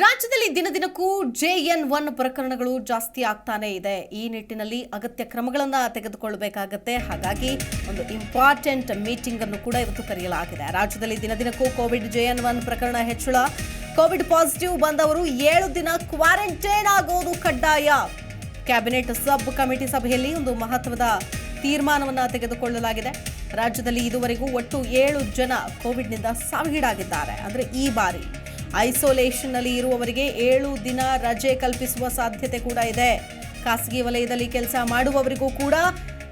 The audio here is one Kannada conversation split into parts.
ರಾಜ್ಯದಲ್ಲಿ ದಿನದಿನಕ್ಕೂ ಜೆಎನ್ ಒನ್ ಪ್ರಕರಣಗಳು ಜಾಸ್ತಿ ಆಗ್ತಾನೆ ಇದೆ. ಈ ನಿಟ್ಟಿನಲ್ಲಿ ಅಗತ್ಯ ಕ್ರಮಗಳನ್ನು ತೆಗೆದುಕೊಳ್ಳಬೇಕಾಗತ್ತೆ. ಹಾಗಾಗಿ ಒಂದು ಇಂಪಾರ್ಟೆಂಟ್ ಮೀಟಿಂಗ್ ಅನ್ನು ಕೂಡ ಇವತ್ತು ಕರೆಯಲಾಗಿದೆ. ರಾಜ್ಯದಲ್ಲಿ ದಿನದಿನಕ್ಕೂ ಕೋವಿಡ್ ಜೆಎನ್ ಒನ್ ಪ್ರಕರಣ ಹೆಚ್ಚಳ. ಕೋವಿಡ್ ಪಾಸಿಟಿವ್ ಬಂದವರು ಏಳು ದಿನ ಕ್ವಾರಂಟೈನ್ ಆಗೋದು ಕಡ್ಡಾಯ. ಕ್ಯಾಬಿನೆಟ್ ಸಬ್ ಕಮಿಟಿ ಸಭೆಯಲ್ಲಿ ಒಂದು ಮಹತ್ವದ ತೀರ್ಮಾನವನ್ನು ತೆಗೆದುಕೊಳ್ಳಲಾಗಿದೆ. ರಾಜ್ಯದಲ್ಲಿ ಇದುವರೆಗೂ ಒಟ್ಟು ಏಳು ಜನ ಕೋವಿಡ್ನಿಂದ ಸಾವಿಗೀಡಾಗಿದ್ದಾರೆ. ಅಂದರೆ ಈ ಬಾರಿ ಐಸೋಲೇಷನ್ನಲ್ಲಿ ಇರುವವರಿಗೆ ಏಳು ದಿನ ರಜೆ ಕಲ್ಪಿಸುವ ಸಾಧ್ಯತೆ ಕೂಡ ಇದೆ. ಖಾಸಗಿ ವಲಯದಲ್ಲಿ ಕೆಲಸ ಮಾಡುವವರಿಗೂ ಕೂಡ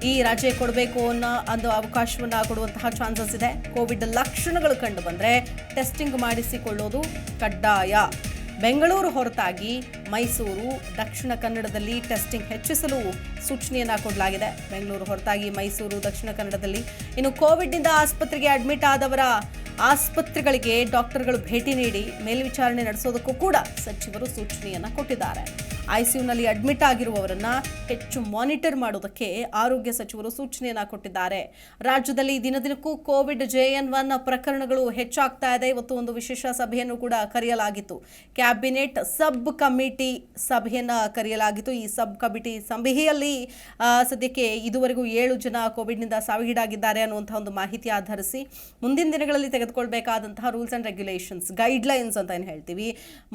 ಈ ರಜೆ ಕೊಡಬೇಕು ಅನ್ನೋ ಒಂದು ಅವಕಾಶವನ್ನು ಕೊಡುವಂತಹ ಚಾನ್ಸಸ್ ಇದೆ. ಕೋವಿಡ್ ಲಕ್ಷಣಗಳು ಕಂಡು ಬಂದರೆ ಟೆಸ್ಟಿಂಗ್ ಮಾಡಿಸಿಕೊಳ್ಳೋದು ಕಡ್ಡಾಯ. ಬೆಂಗಳೂರು ಹೊರತಾಗಿ ಮೈಸೂರು, ದಕ್ಷಿಣ ಕನ್ನಡದಲ್ಲಿ ಟೆಸ್ಟಿಂಗ್ ಹೆಚ್ಚಿಸಲು ಸೂಚನೆಯನ್ನು ಕೊಡಲಾಗಿದೆ. ಬೆಂಗಳೂರು ಹೊರತಾಗಿ ಮೈಸೂರು, ದಕ್ಷಿಣ ಕನ್ನಡದಲ್ಲಿ ಇನ್ನು ಕೋವಿಡ್ನಿಂದ ಆಸ್ಪತ್ರೆಗೆ ಅಡ್ಮಿಟ್ ಆದವರ ಆಸ್ಪತ್ರೆಗಳಿಗೆ ಡಾಕ್ಟರ್ಗಳು ಭೇಟಿ ನೀಡಿ ಮೇಲ್ವಿಚಾರಣೆ ನಡೆಸೋದಕ್ಕೂ ಕೂಡ ಸಚಿವರು ಸೂಚನೆಯನ್ನ ಕೊಟ್ಟಿದ್ದಾರೆ. ಐಸಿಯುನಲ್ಲಿ ಅಡ್ಮಿಟ್ ಆಗಿರುವವರನ್ನ ಹೆಚ್ಚು ಮಾನಿಟರ್ ಮಾಡೋದಕ್ಕೆ ಆರೋಗ್ಯ ಸಚಿವರು ಸೂಚನೆಯನ್ನ ಕೊಟ್ಟಿದ್ದಾರೆ. ರಾಜ್ಯದಲ್ಲಿ ದಿನದಿನಕ್ಕೂ ಕೋವಿಡ್ ಜೆಎನ್ ಒನ್ ಪ್ರಕರಣಗಳು ಹೆಚ್ಚಾಗ್ತಾ ಇದೆ. ಇವತ್ತು ಒಂದು ವಿಶೇಷ ಸಭೆಯನ್ನು ಕೂಡ ಕರೆಯಲಾಗಿತ್ತು. ಕ್ಯಾಬಿನೆಟ್ ಸಬ್ ಕಮಿಟಿ ಸಭೆಯನ್ನ ಕರೆಯಲಾಗಿತ್ತು. ಈ ಸಬ್ ಕಮಿಟಿ ಸಭೆಯಲ್ಲಿ ಸದ್ಯಕ್ಕೆ ಇದುವರೆಗೂ ಏಳು ಜನ ಕೋವಿಡ್ನಿಂದ ಸಾವಿಗೀಡಾಗಿದ್ದಾರೆ ಅನ್ನುವಂತಹ ಒಂದು ಮಾಹಿತಿ ಆಧರಿಸಿ ಮುಂದಿನ ದಿನಗಳಲ್ಲಿ ತೆಗೆದುಕೊಳ್ಬೇಕಾದಂತಹ ರೂಲ್ಸ್ ಆ್ಯಂಡ್ ರೆಗ್ಯುಲೇಷನ್ಸ್, ಗೈಡ್ಲೈನ್ಸ್ ಅಂತ ಏನು ಹೇಳ್ತೀವಿ,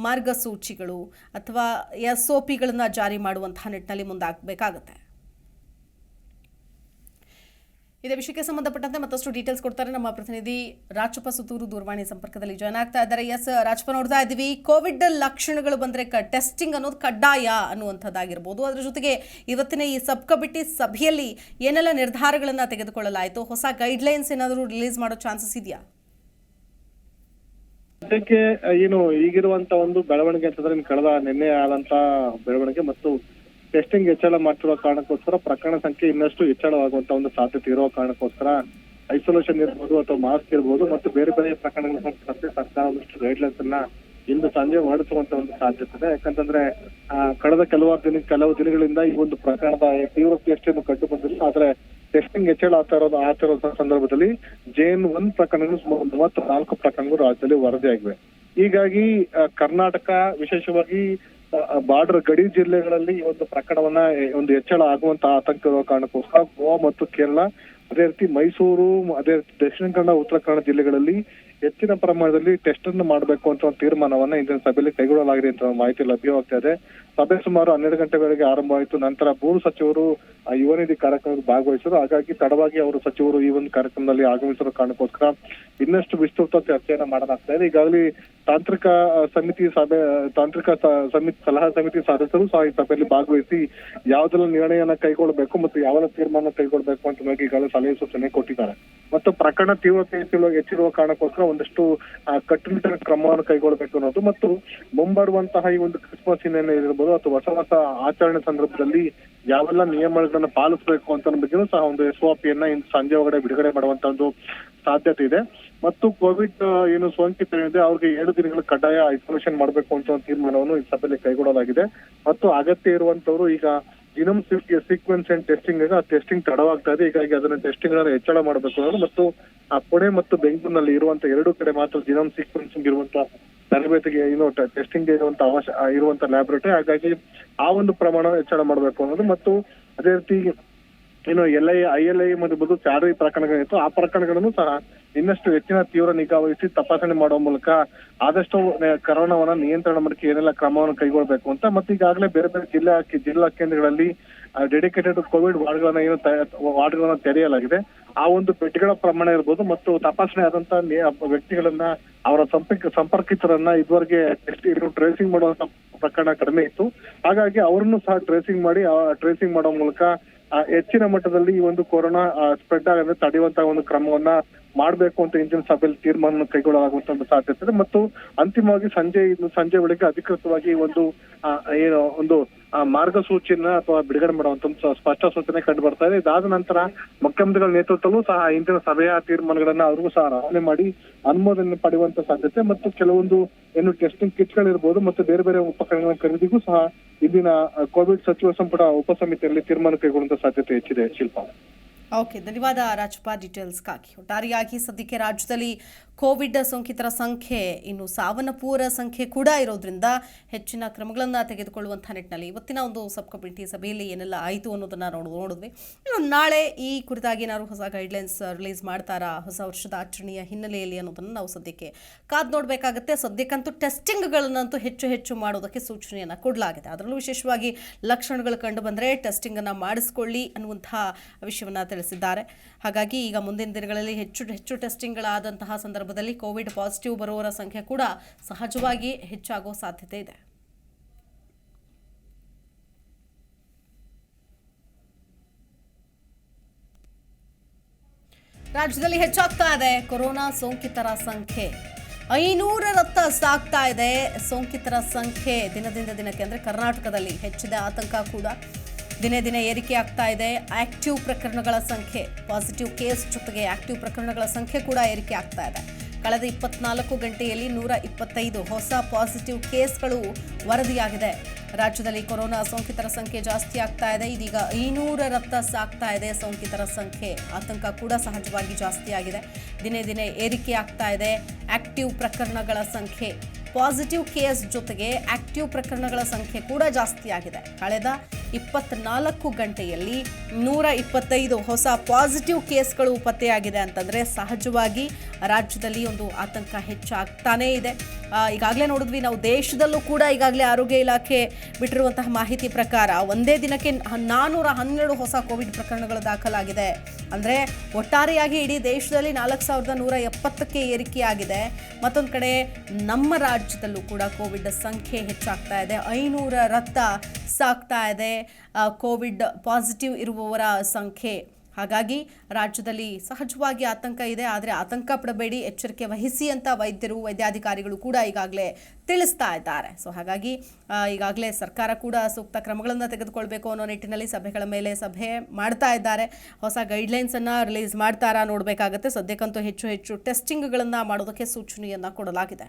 ಮಾರ್ಗಸೂಚಿಗಳು ಅಥವಾ ಎಸ್ ಒ ಪಿಗಳನ್ನು ಜಾರಿ ಮಾಡುವಂತಹ ನಿಟ್ಟಿನಲ್ಲಿ ಮುಂದಾಗಬೇಕಾಗುತ್ತೆ. ಇದೇ ವಿಷಯಕ್ಕೆ ಸಂಬಂಧಪಟ್ಟಂತೆ ಮತ್ತಷ್ಟು ಡೀಟೇಲ್ಸ್ ಕೊಡ್ತಾರೆ ನಮ್ಮ ಪ್ರತಿನಿಧಿ ರಾಜಪ್ಪ ಸುತ್ತೂರು ದೂರವಾಣಿ ಸಂಪರ್ಕದಲ್ಲಿ ಜಾಯ್ನ್ ಆಗ್ತಾ ಇದ್ದಾರೆ. ಎಸ್ ರಾಜಪ್ಪ ನೋಡ್ತಾ ಇದ್ದೀವಿ. ಕೋವಿಡ್ ಲಕ್ಷಣಗಳು ಬಂದರೆ ಕ ಟೆಸ್ಟಿಂಗ್ ಅನ್ನೋದು ಕಡ್ಡಾಯ ಅನ್ನುವಂಥದ್ದಾಗಿರ್ಬೋದು. ಅದರ ಜೊತೆಗೆ ಇವತ್ತಿನ ಈ ಸಬ್ ಕಮಿಟಿ ಸಭೆಯಲ್ಲಿ ಏನೆಲ್ಲ ನಿರ್ಧಾರಗಳನ್ನು ತೆಗೆದುಕೊಳ್ಳಲಾಯಿತು? ಹೊಸ ಗೈಡ್ಲೈನ್ಸ್ ಏನಾದರೂ ರಿಲೀಸ್ ಮಾಡೋ ಚಾನ್ಸಸ್ ಇದೆಯಾ? ಸದ್ಯಕ್ಕೆ ಏನು, ಈಗಿರುವಂತ ಒಂದು ಬೆಳವಣಿಗೆ ಅಂತಂದ್ರೆ ಕಳೆದ ನಿನ್ನೆ ಆದಂತ ಬೆಳವಣಿಗೆ ಮತ್ತು ಟೆಸ್ಟಿಂಗ್ ಹೆಚ್ಚಳ ಮಾಡಿರುವ ಕಾರಣಕ್ಕೋಸ್ಕರ ಪ್ರಕರಣ ಸಂಖ್ಯೆ ಇನ್ನಷ್ಟು ಹೆಚ್ಚಳವಾಗುವಂತ ಒಂದು ಸಾಧ್ಯತೆ ಇರುವ ಕಾರಣಕ್ಕೋಸ್ಕರ ಐಸೋಲೇಷನ್ ಇರ್ಬೋದು ಅಥವಾ ಮಾಸ್ಕ್ ಇರ್ಬೋದು ಮತ್ತು ಬೇರೆ ಬೇರೆ ಪ್ರಕರಣಗಳ ಸಂಬಂಧಿಸಿದಂತೆ ಸರ್ಕಾರ ಒಂದಷ್ಟು ಗೈಡ್ಲೈನ್ಸ್ ಅನ್ನ ಇಂದು ಸಂಜೆ ಹೊರಡಿಸುವಂತ ಒಂದು ಸಾಧ್ಯತೆ ಇದೆ. ಯಾಕಂತಂದ್ರೆ ಕಳೆದ ಕೆಲವಾರು ದಿನ, ಕೆಲವು ದಿನಗಳಿಂದ ಈ ಒಂದು ಪ್ರಕರಣದ ತೀವ್ರತೆ ಎಷ್ಟೇನು ಕಂಡು ಬಂದಿಲ್ಲ. ಆದ್ರೆ ಟೆಸ್ಟಿಂಗ್ ಹೆಚ್ಚಳ ಆಗ್ತಾ ಇರೋದು ಆಗ್ತಿರೋ ಸಂದರ್ಭದಲ್ಲಿ ಜೇನ್ ಒನ್ ಪ್ರಕರಣಗಳು ಸುಮಾರು ಮೂವತ್ತ ನಾಲ್ಕು ಪ್ರಕರಣಗಳು ರಾಜ್ಯದಲ್ಲಿ ವರದಿಯಾಗಿವೆ ಹೀಗಾಗಿ ಕರ್ನಾಟಕ ವಿಶೇಷವಾಗಿ ಬಾರ್ಡರ್ ಗಡಿ ಜಿಲ್ಲೆಗಳಲ್ಲಿ ಈ ಒಂದು ಪ್ರಕರಣವನ್ನ ಒಂದು ಹೆಚ್ಚಳ ಆಗುವಂತ ಆತಂಕ ಇರುವ ಕಾರಣಕ್ಕೋಸ್ಕರ ಗೋವಾ ಮತ್ತು ಕೇರಳ, ಅದೇ ರೀತಿ ಮೈಸೂರು, ಅದೇ ರೀತಿ ದಕ್ಷಿಣ ಕನ್ನಡ, ಉತ್ತರ ಕನ್ನಡ ಜಿಲ್ಲೆಗಳಲ್ಲಿ ಹೆಚ್ಚಿನ ಪ್ರಮಾಣದಲ್ಲಿ ಟೆಸ್ಟ್ ಅನ್ನು ಮಾಡಬೇಕು ಅಂತ ಒಂದು ತೀರ್ಮಾನವನ್ನ ಇಂದಿನ ಸಭೆಯಲ್ಲಿ ಕೈಗೊಳ್ಳಲಾಗಿದೆ ಅಂತ ಮಾಹಿತಿ ಲಭ್ಯವಾಗ್ತಾ ಇದೆ. ಸಭೆ ಸುಮಾರು ಹನ್ನೆರಡು ಗಂಟೆ ವೇಳೆಗೆ ಆರಂಭವಾಯಿತು. ನಂತರ ಮೂರು ಸಚಿವರು ಆ ಯುವ ನಿಧಿ ಕಾರ್ಯಕ್ರಮದಲ್ಲಿ ಭಾಗವಹಿಸಿದ್ರು ಹಾಗಾಗಿ ತಡವಾಗಿ ಅವರು ಸಚಿವರು ಈ ಒಂದು ಕಾರ್ಯಕ್ರಮದಲ್ಲಿ ಆಗಮಿಸಿರೋ ಕಾರಣಕ್ಕೋಸ್ಕರ ಇನ್ನಷ್ಟು ವಿಸ್ತೃತ ಚರ್ಚೆಯನ್ನ ಮಾಡಲಾಗ್ತಾ ಇದೆ. ಈಗಾಗಲೇ ತಾಂತ್ರಿಕ ಸಮಿತಿ ಸಭೆ ತಾಂತ್ರಿಕ ಸಮಿತಿ, ಸಲಹಾ ಸಮಿತಿ ಸದಸ್ಯರು ಸಹ ಈ ಸಭೆಯಲ್ಲಿ ಭಾಗವಹಿಸಿ ಯಾವ್ದೆಲ್ಲ ನಿರ್ಣಯನ ಕೈಗೊಳ್ಳಬೇಕು ಮತ್ತು ಯಾವೆಲ್ಲ ತೀರ್ಮಾನ ಕೈಗೊಳ್ಳಬೇಕು ಅಂತ ಈಗಾಗಲೇ ಸಲಹೆ ಸೂಚನೆ ಕೊಟ್ಟಿದ್ದಾರೆ. ಮತ್ತು ಪ್ರಕರಣ ತೀವ್ರತೆ ಹೆಚ್ಚಿರುವ ಕಾರಣಕ್ಕೋಸ್ಕರ ಒಂದಷ್ಟು ಕಟ್ಟುನಿಟ್ಟಿನ ಕ್ರಮವನ್ನು ಕೈಗೊಳ್ಳಬೇಕು ಅನ್ನೋದು ಮತ್ತು ಮುಂಬರುವಂತಹ ಈ ಒಂದು ಕ್ರಿಸ್ಮಸ್ ಹಿನ್ನೆಲೆ ಇರಬಹುದು ಅಥವಾ ಹೊಸ ಹೊಸ ಆಚರಣೆ ಸಂದರ್ಭದಲ್ಲಿ ಯಾವೆಲ್ಲ ನಿಯಮಗಳನ್ನ ಪಾಲಿಸಬೇಕು ಅಂತ ಬಗ್ಗೆ ಸಹ ಒಂದು ಎಸ್ ಇಂದು ಸಂಜೆ ಒಳಗಡೆ ಬಿಡುಗಡೆ ಮಾಡುವಂತ ಒಂದು ಸಾಧ್ಯತೆ ಇದೆ. ಮತ್ತು ಕೋವಿಡ್ ಏನು ಸೋಂಕಿತರಿದೆ ಅವ್ರಿಗೆ ಏಳು ದಿನಗಳ ಕಡ್ಡಾಯ ಐಸೋಲೇಷನ್ ಮಾಡಬೇಕು ಅಂತ ಒಂದು ತೀರ್ಮಾನವನ್ನು ಈ ಸಭೆಯಲ್ಲಿ ಕೈಗೊಳ್ಳಲಾಗಿದೆ. ಮತ್ತು ಅಗತ್ಯ ಇರುವಂತವರು ಈಗ ಜಿನಮ್ ಸೀಕ್ವೆನ್ಸ್ ಅಂಡ್ ಟೆಸ್ಟಿಂಗ್ ಈಗ ಟೆಸ್ಟಿಂಗ್ ತಡವಾಗ್ತಾ ಇದೆ. ಹೀಗಾಗಿ ಅದನ್ನ ಟೆಸ್ಟಿಂಗ್ ಹೆಚ್ಚಳ ಮಾಡಬೇಕು ಅನ್ನೋದು ಮತ್ತು ಆ ಪುಣೆ ಮತ್ತು ಬೆಂಗಳೂರಿನಲ್ಲಿ ಇರುವಂತ ಎರಡು ಕಡೆ ಮಾತ್ರ ಜಿನಮ್ ಸೀಕ್ವೆನ್ಸಿಂಗ್ ಇರುವಂತ ತರಬೇತಿಗೆ ಏನು ಟೆಸ್ಟಿಂಗ್ ಇರುವಂತ ಅವಶ್ಯ ಆ, ಇರುವಂತ ಲ್ಯಾಬೊರೇಟರಿ ಹಾಗಾಗಿ ಆ ಒಂದು ಪ್ರಮಾಣ ಹೆಚ್ಚಳ ಮಾಡಬೇಕು ಅನ್ನೋದು ಮತ್ತು ಅದೇ ರೀತಿ ಏನು L I I L I ಮತ್ತು ಚಾಡರಿ ಪ್ರಕರಣಗಳಿತ್ತು ಆ ಪ್ರಕರಣಗಳನ್ನು ಸಹ ಇನ್ನಷ್ಟು ಹೆಚ್ಚಿನ ತೀವ್ರ ನಿಗಾ ವಹಿಸಿ ತಪಾಸಣೆ ಮಾಡುವ ಮೂಲಕ ಆದಷ್ಟು ಕರೋನಾವನ್ನ ನಿಯಂತ್ರಣ ಮಾಡಕ್ಕೆ ಏನೆಲ್ಲ ಕ್ರಮವನ್ನು ಕೈಗೊಳ್ಳಬೇಕು ಅಂತ ಮತ್ತೆ ಈಗಾಗಲೇ ಬೇರೆ ಬೇರೆ ಜಿಲ್ಲಾ ಜಿಲ್ಲಾ ಕೇಂದ್ರಗಳಲ್ಲಿ ಡೆಡಿಕೇಟೆಡ್ ಕೋವಿಡ್ ವಾರ್ಡ್ಗಳನ್ನ ಏನು ವಾರ್ಡ್ಗಳನ್ನ ತೆರೆಯಲಾಗಿದೆ. ಆ ಒಂದು ಬೆಡ್ಗಳ ಪ್ರಮಾಣ ಇರ್ಬೋದು ಮತ್ತು ತಪಾಸಣೆ ಆದಂತ ವ್ಯಕ್ತಿಗಳನ್ನ, ಅವರ ಸಂಪರ್ಕ, ಸಂಪರ್ಕಿತರನ್ನ ಇದುವರೆಗೆ ಟ್ರೇಸಿಂಗ್ ಮಾಡುವಂತ ಪ್ರಕರಣ ಕಡಿಮೆ ಇತ್ತು. ಹಾಗಾಗಿ ಅವರನ್ನು ಸಹ ಟ್ರೇಸಿಂಗ್ ಮಾಡಿ ಟ್ರೇಸಿಂಗ್ ಮಾಡೋ ಮೂಲಕ ಹೆಚ್ಚಿನ ಮಟ್ಟದಲ್ಲಿ ಈ ಒಂದು ಕೊರೋನಾ ಸ್ಪ್ರೆಡ್ ಆಗದೆ ತಡೆಯುವಂತಹ ಒಂದು ಕ್ರಮವನ್ನ ಮಾಡಬೇಕು ಅಂತ ಇಂದಿನ ಸಭೆಯಲ್ಲಿ ತೀರ್ಮಾನ ಕೈಗೊಳ್ಳಲಾಗುವಂತ ಒಂದು ಸಾಧ್ಯತೆ ಇದೆ. ಮತ್ತು ಅಂತಿಮವಾಗಿ ಸಂಜೆ ಸಂಜೆ ಬಳಿಕ ಅಧಿಕೃತವಾಗಿ ಒಂದು ಏನು, ಒಂದು ಮಾರ್ಗಸೂಚಿಯನ್ನ ಅಥವಾ ಬಿಡುಗಡೆ ಮಾಡುವಂತ ಸ್ಪಷ್ಟ ಸೂಚನೆ ಕಂಡು ಬರ್ತಾ ಇದೆ. ಇದಾದ ನಂತರ ಮುಖ್ಯಮಂತ್ರಿಗಳ ನೇತೃತ್ವದಲ್ಲೂ ಸಹ ಇಂದಿನ ಸಭೆಯ ತೀರ್ಮಾನಗಳನ್ನ ಅವ್ರಿಗೂ ಸಹ ರವಾನೆ ಮಾಡಿ ಅನುಮೋದನೆ ಪಡೆಯುವಂತ ಸಾಧ್ಯತೆ ಮತ್ತು ಕೆಲವೊಂದು, ಏನು ಟೆಸ್ಟಿಂಗ್ ಕಿಟ್ಗಳಿರ್ಬೋದು ಮತ್ತು ಬೇರೆ ಬೇರೆ ಉಪಕರಣಗಳ ಖರೀದಿಗೂ ಸಹ ಇಂದಿನ ಕೋವಿಡ್ ಸಚಿವ ಸಂಪುಟ ಉಪಸಮಿತಿಯಲ್ಲಿ ತೀರ್ಮಾನ ಕೈಗೊಳ್ಳುವಂತ ಸಾಧ್ಯತೆ ಹೆಚ್ಚಿದೆ, ಶಿಲ್ಪ. ಓಕೆ, ಧನ್ಯವಾದ ರಾಜಪ್ಪ ಡೀಟೇಲ್ಸ್ಗಾಗಿ ಒಟ್ಟಾರೆಯಾಗಿ ಸದ್ಯಕ್ಕೆ ರಾಜ್ಯದಲ್ಲಿ ಕೋವಿಡ್ ಸೋಂಕಿತರ ಸಂಖ್ಯೆ ಇನ್ನು ಸಾವನ್ನಪ್ಪುವರ ಸಂಖ್ಯೆ ಕೂಡ ಇರೋದ್ರಿಂದ ಹೆಚ್ಚಿನ ಕ್ರಮಗಳನ್ನು ತೆಗೆದುಕೊಳ್ಳುವಂಥ ನಿಟ್ಟಿನಲ್ಲಿ ಇವತ್ತಿನ ಒಂದು ಸಬ್ ಕಮಿಟಿ ಸಭೆಯಲ್ಲಿ ಏನೆಲ್ಲ ಆಯಿತು ಅನ್ನೋದನ್ನ ನೋಡ್, ನೋಡಿದ್ವಿ. ನಾಳೆ ಈ ಕುರಿತಾಗಿ ಏನಾದ್ರು ಹೊಸ ಗೈಡ್ಲೈನ್ಸ್ ರಿಲೀಸ್ ಮಾಡ್ತಾರಾ, ಹೊಸ ವರ್ಷದ ಆಚರಣೆಯ ಹಿನ್ನೆಲೆಯಲ್ಲಿ ಅನ್ನೋದನ್ನು ನಾವು ಸದ್ಯಕ್ಕೆ ಕಾದು ನೋಡಬೇಕಾಗುತ್ತೆ. ಸದ್ಯಕ್ಕಂತೂ ಟೆಸ್ಟಿಂಗ್ಗಳನ್ನಂತೂ ಹೆಚ್ಚು ಹೆಚ್ಚು ಮಾಡೋದಕ್ಕೆ ಸೂಚನೆಯನ್ನು ಕೊಡಲಾಗಿದೆ. ಅದರಲ್ಲೂ ವಿಶೇಷವಾಗಿ ಲಕ್ಷಣಗಳು ಕಂಡು ಬಂದರೆ ಟೆಸ್ಟಿಂಗನ್ನು ಮಾಡಿಸ್ಕೊಳ್ಳಿ ಅನ್ನುವಂಥ ವಿಷಯವನ್ನು ತಿಳಿಸಿದ್ದಾರೆ. ಹಾಗಾಗಿ ಈಗ ಮುಂದಿನ ದಿನಗಳಲ್ಲಿ ಹೆಚ್ಚು ಹೆಚ್ಚು ಟೆಸ್ಟಿಂಗ್ಗಳಾದಂತಹ ಸಂದರ್ಭದಲ್ಲಿ ಕೋವಿಡ್ ಪಾಸಿಟಿವ್ ಬರುವವರ ಸಂಖ್ಯೆ ಕೂಡ ಸಹಜವಾಗಿ ಹೆಚ್ಚಾಗೋ ಸಾಧ್ಯತೆ ಇದೆ. ರಾಜ್ಯದಲ್ಲಿ ಹೆಚ್ಚಾಗ್ತಾ ಇದೆ ಕೊರೋನಾ ಸೋಂಕಿತರ ಸಂಖ್ಯೆ. ಐನೂರರತ್ತ ಸಾಗ್ತಾ ಇದೆ ಸೋಂಕಿತರ ಸಂಖ್ಯೆ ದಿನದಿಂದ ದಿನಕ್ಕೆ ಅಂದರೆ ಕರ್ನಾಟಕದಲ್ಲಿ ಹೆಚ್ಚಿದ ಆತಂಕ ಕೂಡ. ದಿನೇ ದಿನೇ ಏರಿಕೆ ಆಗ್ತಾ ಇದೆ. ಆಕ್ಟಿವ್ ಪ್ರಕರಣಗಳ ಸಂಖ್ಯೆ ಪಾಸಿಟಿವ್ ಕೇಸ್ ಜೊತೆಗೆ ಆಕ್ಟಿವ್ ಪ್ರಕರಣಗಳ ಸಂಖ್ಯೆ ಕೂಡ ಏರಿಕೆ ಆಗ್ತಾ ಇದೆ. ಕಳೆದ ಇಪ್ಪತ್ನಾಲ್ಕು ಗಂಟೆಯಲ್ಲಿ ನೂರ ಇಪ್ಪತ್ತೈದು ಹೊಸ ಪಾಸಿಟಿವ್ ಕೇಸ್ಗಳು ವರದಿಯಾಗಿದೆ. ರಾಜ್ಯದಲ್ಲಿ ಕೊರೋನಾ ಸೋಂಕಿತರ ಸಂಖ್ಯೆ ಜಾಸ್ತಿ ಆಗ್ತಾ ಇದೆ. ಇದೀಗ ಐನೂರರತ್ತ ಸಾಗ್ತಾ ಇದೆ ಸೋಂಕಿತರ ಸಂಖ್ಯೆ. ಆತಂಕ ಕೂಡ ಸಹಜವಾಗಿ ಜಾಸ್ತಿ ಆಗಿದೆ. ದಿನೇ ದಿನೇ ಏರಿಕೆ ಆಗ್ತಾ ಇದೆ. ಆಕ್ಟಿವ್ ಪ್ರಕರಣಗಳ ಸಂಖ್ಯೆ ಪಾಸಿಟಿವ್ ಕೇಸ್ ಜೊತೆಗೆ ಆಕ್ಟಿವ್ ಪ್ರಕರಣಗಳ ಸಂಖ್ಯೆ ಕೂಡ ಜಾಸ್ತಿ ಆಗಿದೆ. ಕಳೆದ ಇಪ್ಪತ್ನಾಲ್ಕು ಗಂಟೆಯಲ್ಲಿ ನೂರ ಇಪ್ಪತ್ತೈದು ಹೊಸ ಪಾಸಿಟಿವ್ ಕೇಸ್ಗಳು ಪತ್ತೆಯಾಗಿದೆ ಅಂತಂದರೆ ಸಹಜವಾಗಿ ರಾಜ್ಯದಲ್ಲಿ ಒಂದು ಆತಂಕ ಹೆಚ್ಚಾಗ್ತಾನೇ ಇದೆ. ಈಗಾಗಲೇ ನೋಡಿದ್ವಿ, ನಾವು ದೇಶದಲ್ಲೂ ಕೂಡ ಈಗಾಗಲೇ ಆರೋಗ್ಯ ಇಲಾಖೆ ಬಿಟ್ಟಿರುವಂತಹ ಮಾಹಿತಿ ಪ್ರಕಾರ ಒಂದೇ ದಿನಕ್ಕೆ ನಾನ್ನೂರ ಹನ್ನೆರಡು ಹೊಸ ಕೋವಿಡ್ ಪ್ರಕರಣಗಳು ದಾಖಲಾಗಿದೆ. ಅಂದರೆ ಒಟ್ಟಾರೆಯಾಗಿ ಇಡೀ ದೇಶದಲ್ಲಿ ನಾಲ್ಕು ಸಾವಿರದ ನೂರ ಎಪ್ಪತ್ತಕ್ಕೆ ಏರಿಕೆಯಾಗಿದೆ. ಮತ್ತೊಂದು ಕಡೆ ನಮ್ಮ ರಾಜ್ಯದಲ್ಲೂ ಕೂಡ ಕೋವಿಡ್ ಸಂಖ್ಯೆ ಹೆಚ್ಚಾಗ್ತಾ ಇದೆ. ಐನೂರ ಸಾಗ್ತಾ ಇದೆ ಕೋವಿಡ್ ಪಾಸಿಟಿವ್ ಇರುವವರ ಸಂಖ್ಯೆ. ಹಾಗಾಗಿ ರಾಜ್ಯದಲ್ಲಿ ಸಹಜವಾಗಿ ಆತಂಕ ಇದೆ, ಆದರೆ ಆತಂಕ ಪಡಬೇಡಿ, ಎಚ್ಚರಿಕೆ ವಹಿಸಿ ಅಂತ ವೈದ್ಯರು, ವೈದ್ಯಾಧಿಕಾರಿಗಳು ಕೂಡ ಈಗಾಗಲೇ ತಿಳಿಸ್ತಾ ಇದ್ದಾರೆ. ಸೊ ಹಾಗಾಗಿ ಈಗಾಗಲೇ ಸರ್ಕಾರ ಕೂಡ ಸೂಕ್ತ ಕ್ರಮಗಳನ್ನು ತೆಗೆದುಕೊಳ್ಬೇಕು ಅನ್ನೋ ನಿಟ್ಟಿನಲ್ಲಿ ಸಭೆಗಳ ಮೇಲೆ ಸಭೆ ಮಾಡ್ತಾ ಇದ್ದಾರೆ. ಹೊಸ ಗೈಡ್ಲೈನ್ಸನ್ನು ರಿಲೀಸ್ ಮಾಡ್ತಾರಾ ನೋಡಬೇಕಾಗತ್ತೆ. ಸದ್ಯಕ್ಕಂತೂ ಹೆಚ್ಚು ಹೆಚ್ಚು ಟೆಸ್ಟಿಂಗ್ಗಳನ್ನು ಮಾಡೋದಕ್ಕೆ ಸೂಚನೆಯನ್ನು ಕೊಡಲಾಗಿದೆ.